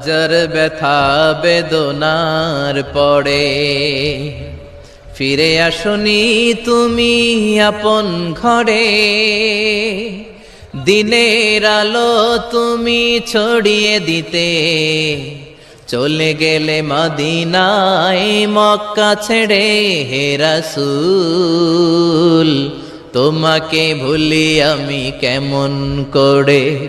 হাজার ব্যথা বেদনার পড়ে। ফিরে আসনি তুমি আপন ঘরে। দিনের আলো তুমি ছড়িয়ে দিতে। চলে গেলে মদিনায় মক্কা ছেড়ে, হে রাসূল, তোমাকে ভুলি আমি কেমন করে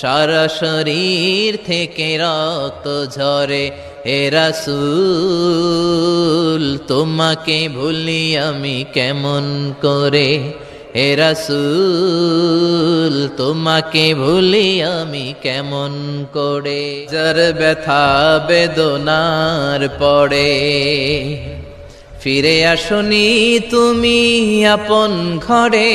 সারা শরীর থেকে রক্ত ঝরে। হে রাসূল, তোমাকে ভুলি আমি কেমন করে? হে রাসূল, তোমাকে ভুলি আমি কেমন করে? যার ব্যথা বেদনার পড়ে। ফিরে আসনি তুমি আপন ঘরে।